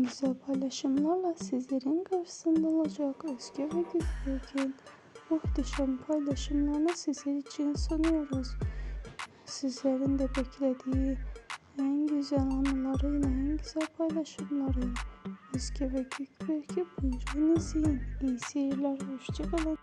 en güzel paylaşımlarla sizlerin karşısında olacak Özge ve Gülbek'in muhteşem paylaşımlarını sizler için sunuyoruz. Sizlerin de beklediği en güzel anılarıyla, en güzel paylaşımlarıyla Özge ve Gülbek'i buyurun izleyin. İyi seyirler, hoşçakalın.